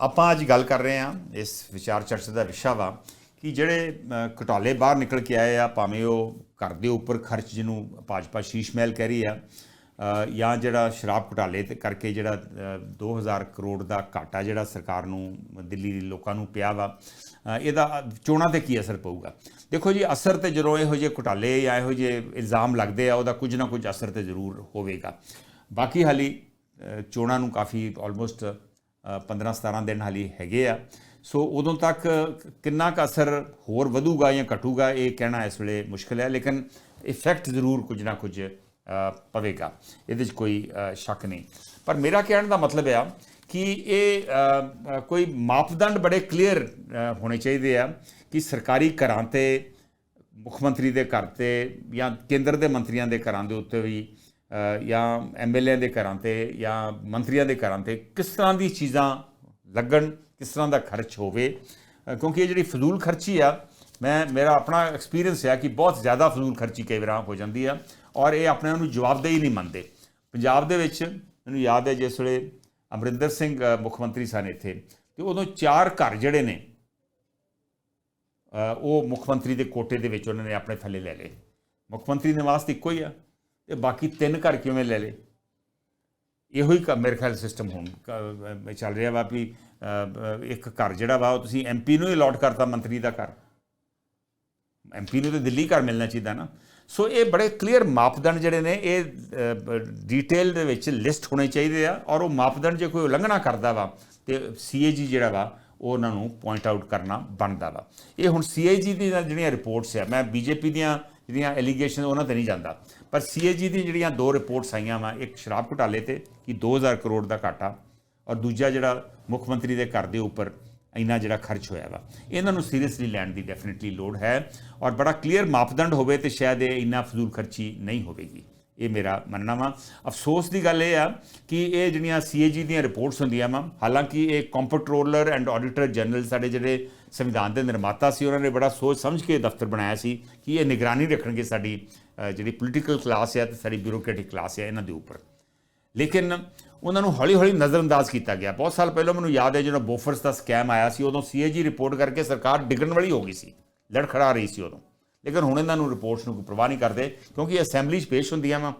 ਆਪਾਂ ਅੱਜ ਗੱਲ ਕਰ ਰਹੇ ਹਾਂ ਇਸ ਵਿਚਾਰ ਚਰਚਾ ਦਾ ਵਿਸ਼ਾ ਵਾ ਕਿ ਜਿਹੜੇ ਅ, ਘੁਟਾਲੇ ਬਾਹਰ ਨਿਕਲ ਕੇ ਆਏ ਆ ਭਾਵੇਂ ਉਹ ਘਰ ਦੇ ਉੱਪਰ ਖਰਚ ਜਿਹਨੂੰ ਭਾਜਪਾ ਸ਼ੀਸ਼ ਮਹਿਲ ਕਹਿ ਰਹੀ ਆ ਜਾਂ ਜਿਹੜਾ ਸ਼ਰਾਬ ਘੁਟਾਲੇ ਤੇ ਕਰਕੇ ਜਿਹੜਾ ਅ, 2000 ਕਰੋੜ ਦਾ ਘਾਟਾ ਜਿਹੜਾ ਸਰਕਾਰ ਨੂੰ ਦਿੱਲੀ ਦੇ ਲੋਕਾਂ ਨੂੰ ਪਿਆ ਵਾ ਇਹਦਾ ਚੋਣਾਂ ਤੇ ਕੀ ਅਸਰ ਪਊਗਾ? ਦੇਖੋ ਜੀ ਅਸਰ ਤੇ ਜਦੋਂ ਇਹੋ ਜਿਹੇ ਘੁਟਾਲੇ ਜਾਂ ਇਹੋ ਜਿਹੇ ਇਲਜ਼ਾਮ ਲੱਗਦੇ ਆ ਉਹਦਾ ਕੁਝ ਨਾ ਕੁਝ ਅਸਰ ਤੇ ਜ਼ਰੂਰ ਹੋਵੇਗਾ। ਬਾਕੀ ਹਾਲੀ ਚੋਣਾਂ ਨੂੰ ਕਾਫੀ ਆਲਮੋਸਟ 15 17 ਦਿਨ ਹਾਲੀ ਹੈਗੇ ਆ। ਸੋ ਉਦੋਂ ਤੱਕ ਕਿੰਨਾ ਕੁ ਅਸਰ ਹੋਰ ਵਧੂਗਾ ਜਾਂ ਘਟੂਗਾ, ਇਹ ਕਹਿਣਾ ਇਸ ਵੇਲੇ ਮੁਸ਼ਕਲ ਹੈ, ਲੇਕਿਨ ਇਫੈਕਟ ਜ਼ਰੂਰ ਕੁਝ ਨਾ ਕੁਝ ਪਵੇਗਾ। ਇਹਦੇ 'ਚ ਕੋਈ ਸ਼ੱਕ ਨਹੀਂ। ਪਰ ਮੇਰਾ ਕਹਿਣ ਦਾ ਮਤਲਬ ਆ ਕਿ ਇਹ ਕੋਈ ਮਾਪਦੰਡ ਬੜੇ ਕਲੀਅਰ ਹੋਣੇ ਚਾਹੀਦੇ ਆ ਕਿ ਸਰਕਾਰੀ ਘਰਾਂ ਤੇ, ਮੁੱਖ ਮੰਤਰੀ ਦੇ ਘਰ ਤੇ ਜਾਂ ਕੇਂਦਰ ਦੇ ਮੰਤਰੀਆਂ ਦੇ ਘਰਾਂ ਦੇ ਉੱਤੇ ਵੀ ਜਾਂ ਐਮਐਲਏ ਦੇ ਘਰਾਂ ਤੇ ਜਾਂ ਮੰਤਰੀਆਂ ਦੇ ਘਰਾਂ ਤੇ ਕਿਸ ਤਰ੍ਹਾਂ ਦੀ ਚੀਜ਼ਾਂ ਲੱਗਣ, ਕਿਸ ਤਰ੍ਹਾਂ ਦਾ ਖਰਚ ਹੋਵੇ? ਕਿਉਂਕਿ ਇਹ ਜਿਹੜੀ ਫਜ਼ੂਲ ਖਰਚੀ ਆ, ਮੈਂ, ਮੇਰਾ ਆਪਣਾ ਐਕਸਪੀਰੀਅੰਸ ਹੈ ਕਿ ਬਹੁਤ ਜ਼ਿਆਦਾ ਫਜ਼ੂਲ ਖਰਚੀ ਕਈ ਵਾਰ ਹੋ ਜਾਂਦੀ ਆ ਔਰ ਇਹ ਆਪਣੇ ਆਪ ਨੂੰ ਜਵਾਬਦੇਹੀ ਨਹੀਂ ਮੰਨਦੇ। ਪੰਜਾਬ ਦੇ ਵਿੱਚ, ਮੈਨੂੰ ਯਾਦ ਹੈ ਜਿਸ ਵੇਲੇ ਅਮਰਿੰਦਰ ਸਿੰਘ ਮੁੱਖ ਮੰਤਰੀ ਸਨ ਇੱਥੇ, ਤੇ ਉਦੋਂ ਚਾਰ ਘਰ ਜਿਹੜੇ ਨੇ ਉਹ ਮੁੱਖ ਮੰਤਰੀ ਦੇ ਕੋਟੇ ਦੇ ਵਿੱਚ ਉਹਨਾਂ ਨੇ ਆਪਣੇ ਥੱਲੇ ਲੈ ਲਏ। ਮੁੱਖ ਮੰਤਰੀ ਨਿਵਾਸ ਤਾਂ ਇੱਕੋ ਹੀ ਆ। ਤੇ ਬਾਕੀ ਤਿੰਨ ਘਰ ਕਿਵੇਂ ਲੈ ਲਏ? ਇਹੋ ਹੀ ਕ- ਮੇਰੇ ਖਿਆਲ ਸਿਸਟਮ ਹੁਣ। ਚੱਲ ਰਿਹਾ ਵਾ ਵੀ ਇੱਕ ਘਰ ਜਿਹੜਾ ਵਾ ਉਹ ਤੁਸੀਂ ਐਮਪੀ ਨੂੰ ਹੀ ਅਲਾਟ ਕਰਤਾ, ਮੰਤਰੀ ਦਾ ਘਰ। ਐਮਪੀ ਨੂੰ ਤਾਂ ਦਿੱਲੀ ਘਰ ਮਿਲਣਾ ਚਾਹੀਦਾ ਨਾ। ਸੋ ਇਹ ਬੜੇ ਕਲੀਅਰ ਮਾਪਦੰਡ ਜਿਹੜੇ ਨੇ, ਇਹ ਡੀਟੇਲ ਦੇ ਵਿੱਚ ਲਿਸਟ ਹੋਣੇ ਚਾਹੀਦੇ ਆ ਔਰ ਉਹ ਮਾਪਦੰਡ ਜੇ ਕੋਈ ਉਲੰਘਣਾ ਕਰਦਾ ਵਾ ਤੇ ਸੀਏਜੀ ਜਿਹੜਾ ਵਾ, ਉਹ ਉਹਨਾਂ ਨੂੰ ਪੁਆਇੰਟ ਆਊਟ ਕਰਨਾ ਬਣਦਾ ਵਾ। ਇਹ ਹੁਣ ਸੀਏਜੀ ਦੀਆਂ ਜਿਹੜੀਆਂ ਰਿਪੋਰਟਸ ਆ, ਮੈਂ ਬੀਜੇਪੀ ਦੀਆਂ ਜਿਹੜੀਆਂ ਐਲੀਗੇਸ਼ਨ ਉਹਨਾਂ ਤੇ ਨਹੀਂ ਜਾਂਦਾ। ਪਰ ਸੀਏਜੀ ਦੀਆਂ ਜਿਹੜੀਆਂ ਦੋ ਰਿਪੋਰਟਸ ਆਈਆਂ ਵਾ, ਇੱਕ ਸ਼ਰਾਬ ਘੁਟਾਲੇ ਤੇ, ਕਿ 2000 ਕਰੋੜ ਦਾ ਘਾਟਾ, ਔਰ ਦੂਜਾ ਜਿਹੜਾ ਮੁੱਖ ਮੰਤਰੀ ਦੇ ਘਰ ਦੇ ਉੱਪਰ ਇੰਨਾ ਜਿਹੜਾ ਖਰਚ ਹੋਇਆ ਵਾ। ਇਹਨਾਂ ਨੂੰ ਸੀਰੀਅਸਲੀ ਲੈਣ ਦੀ ਡੈਫੀਨਿਟਲੀ ਲੋੜ ਹੈ, ਔਰ ਬੜਾ ਕਲੀਅਰ ਮਾਪਦੰਡ ਹੋਵੇ ਤੇ ਸ਼ਾਇਦ ਇਹ ਇੰਨਾ ਫਜ਼ੂਲ ਖਰਚੀ ਨਹੀਂ ਹੋਵੇਗੀ। ਇਹ ਮੇਰਾ ਮੰਨਣਾ ਵਾ। ਅਫਸੋਸ ਦੀ ਗੱਲ ਇਹ ਆ ਕਿ ਇਹ ਜਿਹੜੀਆਂ ਸੀਏਜੀ ਦੀਆਂ ਰਿਪੋਰਟਸ ਹੁੰਦੀਆਂ ਵਾ, ਹਾਲਾਂਕਿ ਇਹ ਕੰਪਟਰੋਲਰ ਐਂਡ ਆਡੀਟਰ ਜਨਰਲ ਸਾਡੇ ਜਿਹੜੇ ਸੰਵਿਧਾਨ ਦੇ ਨਿਰਮਾਤਾ ਸੀ, ਉਹਨਾਂ ਨੇ ਬੜਾ ਸੋਚ ਸਮਝ ਕੇ ਦਫ਼ਤਰ ਬਣਾਇਆ ਸੀ ਕਿ ਇਹ ਨਿਗਰਾਨੀ ਰੱਖਣਗੇ ਸਾਡੀ ਜਿਹੜੀ ਪੋਲੀਟੀਕਲ ਕਲਾਸ ਹੈ ਤੇ ਸਾਡੀ ਬਿਊਰੋਕ੍ਰੈਟਿਕ ਕਲਾਸ ਹੈ ਇਹਨਾਂ ਦੇ ਉੱਪਰ। ਲੇਕਿਨ ਉਹਨਾਂ ਨੂੰ ਹੌਲੀ-ਹੌਲੀ ਨਜ਼ਰਅੰਦਾਜ਼ ਕੀਤਾ ਗਿਆ। ਬਹੁਤ ਸਾਲ ਪਹਿਲਾਂ ਮੈਨੂੰ ਯਾਦ ਹੈ, ਜਦੋਂ ਬੋਫਰਸ ਦਾ ਸਕੈਮ ਆਇਆ ਸੀ, ਉਦੋਂ ਸੀਏਜੀ ਰਿਪੋਰਟ ਕਰਕੇ ਸਰਕਾਰ ਡਿੱਗਣ ਵਾਲੀ ਹੋ ਗਈ ਸੀ। ਲੜਖੜਾ ਰਹੀ ਸੀ ਉਦੋਂ। ਲੇਕਿਨ ਹੁਣ ਇਹਨਾਂ ਨੂੰ ਰਿਪੋਰਟਸ ਨੂੰ ਕੋਈ ਪ੍ਰਵਾਹ ਨਹੀਂ ਕਰਦੇ, ਕਿਉਂਕਿ ਅਸੈਂਬਲੀ 'ਚ ਪੇਸ਼ ਹੁੰਦੀਆਂ ਵਾ,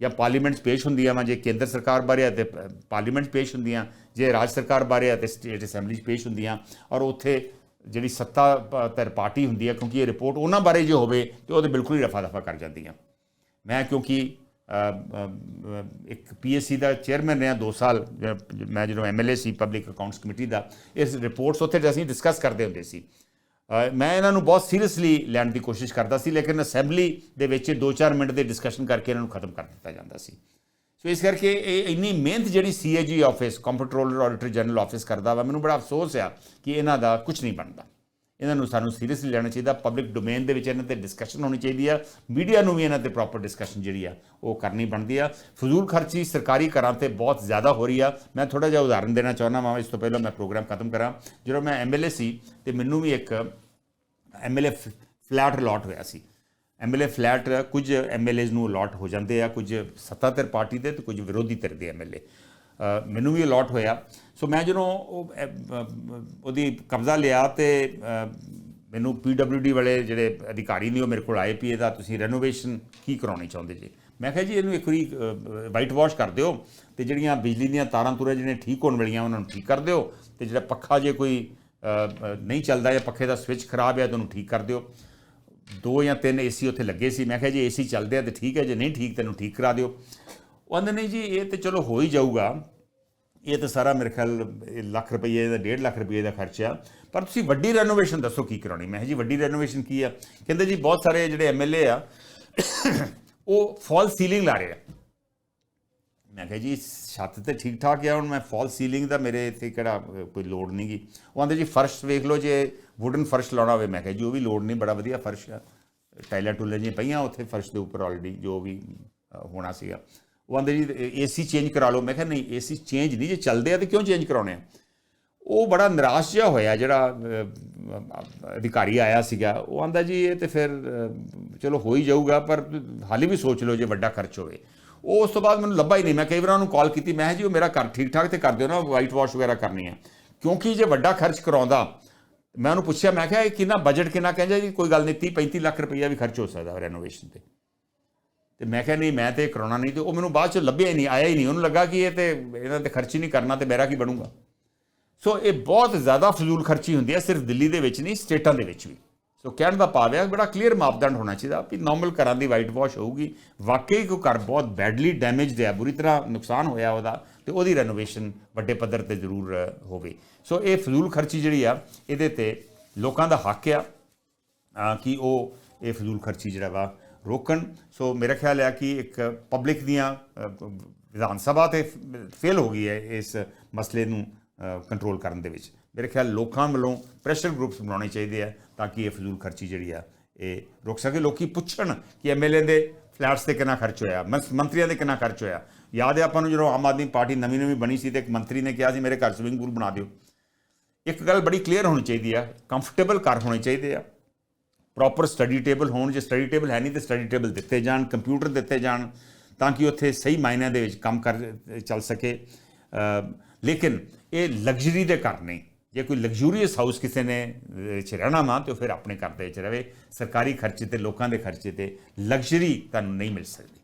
ਜਾਂ ਪਾਰਲੀਮੈਂਟ 'ਚ ਪੇਸ਼ ਹੁੰਦੀਆਂ ਵਾ, ਜੇ ਕੇਂਦਰ ਸਰਕਾਰ ਬਾਰੇ ਹੈ ਤੇ ਪਾਰਲੀਮੈਂਟ 'ਚ ਪੇਸ਼ ਹੁੰਦੀਆਂ, ਜੇ ਰਾਜ ਸਰਕਾਰ ਬਾਰੇ ਹੈ ਤੇ ਸਟੇਟ ਅਸੈਂਬਲੀ 'ਚ ਪੇਸ਼ ਹੁੰਦੀਆਂ, ਔਰ ਉੱਥੇ ਜਿਹੜੀ ਸੱਤਾ ਧਿਰ ਪਾਰਟੀ ਹੁੰਦੀ ਹੈ ਕਿਉਂਕਿ ਇਹ ਰਿਪੋਰਟ ਉਹਨਾਂ ਬਾਰੇ ਜੇ ਹੋਵੇ ਤੇ ਉਹਦੇ ਬਿਲਕੁਲ ਹੀ ਰਫਾ ਦਫਾ ਕਰ ਜਾਂਦੀ ਜਾਂਦੀਆਂ। ਮੈਂ ਕਿਉਂਕਿ ਅ, ਅ, ਅ, ਇੱਕ ਪੀਐਸਸੀ ਦਾ ਚੇਅਰਮੈਨ ਰਿਹਾ 2 ਸਾਲ ਮੈਂ ਜਦੋਂ ਐਮਐਲਏ ਸੀ ਪਬਲਿਕ ਅਕਾਊਂਟਸ ਕਮੇਟੀ ਦਾ ਇਸ ਰਿਪੋਰਟਸ ਉੱਥੇ ਅਸੀਂ ਡਿਸਕਸ ਕਰਦੇ ਹੁੰਦੇ ਸੀ। ਮੈਂ ਇਹਨਾਂ ਨੂੰ ਬਹੁਤ ਸੀਰੀਅਸਲੀ ਲੈਣ ਦੀ ਕੋਸ਼ਿਸ਼ ਕਰਦਾ ਸੀ ਲੇਕਿਨ ਅਸੈਂਬਲੀ ਦੇ ਵਿੱਚ 2-4 ਮਿੰਟ ਦੇ ਡਿਸਕਸ਼ਨ ਕਰਕੇ ਇਹਨਾਂ ਨੂੰ ਖਤਮ ਕਰ ਦਿੱਤਾ ਜਾਂਦਾ ਸੀ। ਸੋ ਇਸ ਕਰਕੇ ਇਹ ਇੰਨੀ ਮਿਹਨਤ ਜਿਹੜੀ CAG office comptroller auditor general office ਕਰਦਾ ਵਾ, ਮੈਨੂੰ ਬੜਾ ਅਫਸੋਸ ਆ ਕਿ ਇਹਨਾਂ ਦਾ ਕੁਝ ਨਹੀਂ ਬਣਦਾ। ਇਹਨਾਂ ਨੂੰ ਸਾਨੂੰ ਸੀਰੀਅਸਲੀ ਲੈਣਾ ਚਾਹੀਦਾ ਪਬਲਿਕ ਡੋਮੇਨ ਦੇ ਵਿੱਚ ਇਹਨਾਂ ਤੇ ਡਿਸਕਸ਼ਨ ਹੋਣੀ ਚਾਹੀਦੀ ਆ ਮੀਡੀਆ ਨੂੰ ਵੀ ਇਹਨਾਂ ਤੇ ਪ੍ਰੋਪਰ ਡਿਸਕਸ਼ਨ ਜਿਹੜੀ ਆ, ਉਹ ਕਰਨੀ ਬਣਦੀ ਆ। ਫਜ਼ੂਲ ਖਰਚੀ ਸਰਕਾਰੀ ਘਰਾਂ ਤੇ ਬਹੁਤ ਜ਼ਿਆਦਾ ਹੋ ਰਹੀ ਆ। ਮੈਂ ਥੋੜਾ ਜਿਹਾ ਉਦਾਹਰਨ ਦੇਣਾ ਚਾਹੁੰਦਾ ਹਾਂ ਇਸ ਤੋਂ ਪਹਿਲਾਂ ਮੈਂ ਪ੍ਰੋਗਰਾਮ ਖਤਮ ਕਰਾਂ। ਜਦੋਂ ਮੈਂ ਐਮਐਲਏ ਸੀ ਤੇ ਮੈਨੂੰ ਵੀ ਇੱਕ ਐਮਐਲਏ ਫਲੈਟ ਅਲਾਟ ਹੋਇਆ ਸੀ। ਐਮਐਲਏ ਫਲੈਟ ਕੁਝ ਐਮਐਲਏਜ਼ ਨੂੰ ਅਲਾਟ ਹੋ ਜਾਂਦੇ ਆ ਕੁਝ ਸੱਤਾਧਰ ਪਾਰਟੀ ਦੇ ਤੇ ਕੁਝ ਵਿਰੋਧੀ ਧਿਰ ਦੇ ਐਮਐਲਏ ਮੈਨੂੰ ਵੀ ਅਲਾਟ ਹੋਇਆ। ਸੋ ਮੈਂ ਜਦੋਂ ਉਹਦੀ ਕਬਜ਼ਾ ਲਿਆ ਤੇ ਅ, ਮੈਨੂੰ ਪੀਡਬਲਯੂਡੀ ਵਾਲੇ ਜਿਹੜੇ ਅਧਿਕਾਰੀ ਨੇ ਉਹ ਮੇਰੇ ਕੋਲ ਆਏ ਪੀ ਇਹਦਾ ਤੁਸੀਂ ਰੈਨੋਵੇਸ਼ਨ ਕੀ ਕਰਾਉਣੀ ਚਾਹੁੰਦੇ ਜੀ? ਮੈਂ ਕਿਹਾ ਜੀ ਇਹਨੂੰ ਇੱਕ ਵਾਰੀ ਵਾਈਟ ਵਾਸ਼ ਕਰ ਦਿਓ ਤੇ ਜਿਹੜੀਆਂ ਬਿਜਲੀ ਦੀਆਂ ਤਾਰਾਂ ਤੁਰਾਂ ਜਿਹੜੀਆਂ ਠੀਕ ਹੋਣ ਵਾਲੀਆਂ ਉਹਨਾਂ ਨੂੰ ਠੀਕ ਕਰ ਦਿਓ ਤੇ ਜਿਹੜਾ ਪੱਖਾ ਜੇ ਕੋਈ ਨਹੀਂ ਚੱਲਦਾ ਜਾਂ ਪੱਖੇ ਦਾ ਸਵਿਚ ਖਰਾਬ ਹੈ ਤਾਂ ਉਹਨੂੰ ਠੀਕ ਕਰ ਦਿਓ। ਦੋ ਜਾਂ ਤਿੰਨ ਏਸੀ ਉੱਥੇ ਲੱਗੇ ਸੀ। ਮੈਂ ਕਿਹਾ ਜੀ ਏਸੀ ਚੱਲਦੇ ਆ ਤੇ ਠੀਕ ਹੈ, ਜੇ ਨਹੀਂ ਠੀਕ ਤੈਨੂੰ ਠੀਕ ਕਰਾ ਦਿਓ। ਉਹ ਕਹਿੰਦੇ ਨਹੀਂ ਜੀ, ਇਹ ਤੇ ਚਲੋ ਹੋ ਹੀ ਜਾਊਗਾ। ਇਹ ਤਾਂ ਸਾਰਾ ਮੇਰੇ ਖਿਆਲ ਇਹ ਲੱਖ ਰੁਪਏ ਦਾ 1.5 ਲੱਖ ਰੁਪਏ ਦਾ ਖਰਚਾ। ਪਰ ਤੁਸੀਂ ਵੱਡੀ ਰੈਨੋਵੇਸ਼ਨ ਦੱਸੋ ਕੀ ਕਰਾਉਣੀ। ਮੈਂ ਕਿਹਾ ਜੀ, ਵੱਡੀ ਰੈਨੋਵੇਸ਼ਨ ਕੀ ਆ? ਕਹਿੰਦੇ ਜੀ, ਬਹੁਤ ਸਾਰੇ ਜਿਹੜੇ ਐਮਐਲਏ ਆ, ਉਹ ਫਾਲ ਸੀਲਿੰਗ ਲਾ ਰਹੇ ਆ। ਕਿਹਾ ਜੀ, ਛੱਤ ਤੇ ਠੀਕ ਠਾਕ ਆ, ਹੁਣ ਮੈਂ ਫਾਲ ਸੀਲਿੰਗ ਦਾ ਮੇਰੇ ਇੱਥੇ ਕਿਹੜਾ ਕੋਈ ਲੋੜ ਨਹੀਂ ਗੀ। ਉਹ ਆਂਦੇ ਜੀ, ਫਰਸ਼ ਵੇਖ ਲਓ ਜੇ ਵੁਡਨ ਫਰਸ਼ ਲਾਉਣਾ ਹੋਵੇ, ਮੈਂ ਕਿਹਾ ਜੀ, ਉਹ ਵੀ ਲੋੜ ਨਹੀਂ ਬੜਾ ਵਧੀਆ ਫਰਸ਼ ਆ। ਟਾਈਲਾਂ ਟੂਲਾਂ ਜੀ ਪਈਆਂ ਉੱਥੇ ਫਰਸ਼ ਦੇ ਉੱਪਰ ਆਲਰੇਡੀ ਜੋ ਵੀ ਹੋਣਾ ਸੀਗਾ। ਉਹ ਆਂਦੇ ਜੀ ਏਸੀ ਚੇਂਜ ਕਰਾ ਲਓ। ਮੈਂ ਕਿਹਾ ਨਹੀਂ ਏਸੀ ਚੇਂਜ ਨਹੀਂ ਜੇ ਚੱਲਦੇ ਆ ਤੇ ਕਿਉਂ ਚੇਂਜ ਕਰਾਉਣੇ ਆ? ਉਹ ਬੜਾ ਨਿਰਾਸ਼ ਜਿਹਾ ਹੋਇਆ, ਜਿਹੜਾ ਅਧਿਕਾਰੀ ਆਇਆ ਸੀਗਾ। ਉਹ ਆਂਦਾ ਜੀ, ਇਹ ਤੇ ਫਿਰ ਚਲੋ ਹੋ ਹੀ ਜਾਊਗਾ, ਪਰ ਹਾਲੇ ਵੀ ਸੋਚ ਲਓ ਜੇ ਵੱਡਾ ਖਰਚ ਹੋਵੇ। ਉਹ ਉਸ ਤੋਂ ਬਾਅਦ ਮੈਨੂੰ ਲੱਭਾ ਹੀ ਨਹੀਂ। ਮੈਂ ਕਈ ਵਾਰ ਉਹਨੂੰ ਕਾਲ ਕੀਤੀ, ਮੈਂ ਕਿਹਾ ਜੀ, ਉਹ ਮੇਰਾ ਘਰ ਠੀਕ ਠਾਕ ਤੇ ਕਰ ਦਿਓ ਨਾ ਵਾਈਟ ਵਾਸ਼ ਵਗੈਰਾ ਕਰਨੀ ਹੈ। ਕਿਉਂਕਿ ਜੇ ਵੱਡਾ ਖਰਚ ਕਰਾਉਂਦਾ, ਮੈਂ ਉਹਨੂੰ ਪੁੱਛਿਆ, ਮੈਂ ਕਿਹਾ ਇਹ ਕਿੰਨਾ ਬਜਟ ਕਿੰਨਾ ਕਹਿੰਦਾ ਜੀ, ਕੋਈ ਗੱਲ ਨਹੀਂ 30 35 ਲੱਖ ਰੁਪਈਆ ਵੀ ਖਰਚ ਹੋ ਸਕਦਾ ਰੈਨੋਵੇਸ਼ਨ ਤੇ। ਤੇ ਮੈਂ ਕਿਹਾ, ਨਹੀਂ, ਮੈਂ ਤੇ ਕਰਾਉਣਾ ਨਹੀਂ। ਤੇ ਉਹ ਮੈਨੂੰ ਬਾਅਦ ਚ ਲੱਭਿਆ ਹੀ ਨਹੀਂ, ਆਇਆ ਹੀ ਨਹੀਂ। ਉਹਨੂੰ ਲੱਗਾ ਕਿ ਇਹ ਤੇ ਇਹਨਾਂ ਤੇ ਖਰਚ ਹੀ ਨਹੀਂ ਕਰਨਾ ਤੇ ਮੇਰਾ ਕੀ ਬਣੂਗਾ? ਸੋ ਇਹ ਬਹੁਤ ਜ਼ਿਆਦਾ ਫਜ਼ੂਲ ਖਰਚੀ ਹੁੰਦੀ ਹੈ, ਸਿਰਫ ਦਿੱਲੀ ਦੇ ਵਿੱਚ ਨਹੀਂ, ਸਟੇਟਾਂ ਦੇ ਵਿੱਚ ਵੀ। ਸੋ ਕਹਿਣ ਦਾ ਭਾਵ ਹੈ ਬੜਾ ਕਲੀਅਰ ਮਾਪਦੰਡ ਹੋਣਾ ਚਾਹੀਦਾ ਕਿ ਨਾਰਮਲ ਘਰਾਂ ਦੀ ਵਾਈਟ ਵਾਸ਼ ਹੋਊਗੀ। ਵਾਕਈ ਕੋਈ ਘਰ ਬਹੁਤ ਬੈਡਲੀ ਡੈਮੇਜਡ ਹੈ ਬੁਰੀ ਤਰ੍ਹਾਂ ਨੁਕਸਾਨ ਹੋਇਆ ਉਹਦਾ ਤੇ ਉਹਦੀ ਰੈਨੋਵੇਸ਼ਨ ਵੱਡੇ ਪੱਧਰ ਤੇ ਜ਼ਰੂਰ ਹੋਵੇ। ਸੋ ਇਹ ਫਜ਼ੂਲ ਖਰਚੀ ਜਿਹੜੀ ਆ, ਇਹਦੇ ਤੇ ਲੋਕਾਂ ਦਾ ਹੱਕ ਆ ਕਿ ਉਹ ਇਹ ਫਜ਼ੂਲ ਖਰਚੀ ਜਿਹੜਾ ਵਾ ਰੋਕਣ। ਸੋ ਮੇਰਾ ਖਿਆਲ ਹੈ ਕਿ ਇੱਕ ਪਬਲਿਕ ਦੀਆਂ ਵਿਧਾਨ ਸਭਾ ਤੇ ਫੇਲ ਹੋ ਗਈ ਹੈ ਇਸ ਮਸਲੇ ਨੂੰ ਕੰਟਰੋਲ ਕਰਨ ਦੇ ਵਿੱਚ। ਮੇਰੇ ਖਿਆਲ ਲੋਕਾਂ ਵੱਲੋਂ ਪ੍ਰੈਸ਼ਰ ਗਰੁੱਪਸ ਬਣਾਉਣੇ ਚਾਹੀਦੇ ਆ ਤਾਂ ਕਿ ਇਹ ਫਜ਼ੂਲ ਖਰਚੀ ਜਿਹੜੀ ਆ, ਇਹ ਰੁਕ ਸਕੇ। ਲੋਕੀ ਪੁੱਛਣ ਕਿ ਐਮਐਲਏ ਦੇ ਫਲੈਟਸ ਤੇ ਕਿੰਨਾ ਖਰਚ ਹੋਇਆ ਮੰਤਰੀਆਂ ਦੇ ਕਿੰਨਾ ਖਰਚ ਹੋਇਆ। ਯਾਦ ਹੈ ਆਪਾਂ ਨੂੰ ਜਦੋਂ ਆਮ ਆਦਮੀ ਪਾਰਟੀ ਨਵੀਂ ਨਵੀਂ ਬਣੀ ਸੀ ਤੇ ਇੱਕ ਮੰਤਰੀ ਨੇ ਕਿਹਾ ਸੀ, ਮੇਰੇ ਘਰ ਸਵਿਮਿੰਗ ਪੂਲ ਬਣਾ ਦਿਓ। ਇੱਕ ਗੱਲ ਬੜੀ ਕਲੀਅਰ ਹੋਣੀ ਚਾਹੀਦੀ ਆ ਕੰਫਰਟੇਬਲ ਘਰ ਹੋਣੇ ਚਾਹੀਦੇ ਆ। ਪ੍ਰੋਪਰ ਸਟੱਡੀ ਟੇਬਲ ਹੋਣ, ਜੇ ਸਟੱਡੀ ਟੇਬਲ ਹੈ ਨਹੀਂ ਤੇ ਸਟੱਡੀ ਟੇਬਲ ਦਿੱਤੇ ਜਾਣ ਕੰਪਿਊਟਰ ਦਿੱਤੇ ਜਾਣ, ਤਾਂ ਕਿ ਉੱਥੇ ਸਹੀ ਮਾਇਨਿਆਂ ਦੇ ਵਿੱਚ ਕੰਮ ਕਰ, ਚੱਲ ਸਕੇ। ਲੇਕਿਨ ਇਹ ਲਗਜ਼ਰੀ ਦੇ ਘਰ ਨਹੀਂ। ਜੇ ਕੋਈ ਲਗਜ਼ੂਰੀਅਸ ਹਾਊਸ ਕਿਸੇ ਨੇ ਚ ਰਹਿਣਾ ਵਾ ਤੇ ਉਹ ਫਿਰ ਆਪਣੇ ਘਰ ਦੇ ਵਿੱਚ ਰਵੇ ਸਰਕਾਰੀ ਖਰਚੇ ਤੇ, ਲੋਕਾਂ ਦੇ ਖਰਚੇ ਤੇ ਲਗਜ਼ਰੀ ਤੁਹਾਨੂੰ ਨਹੀਂ ਮਿਲ ਸਕਦੀ।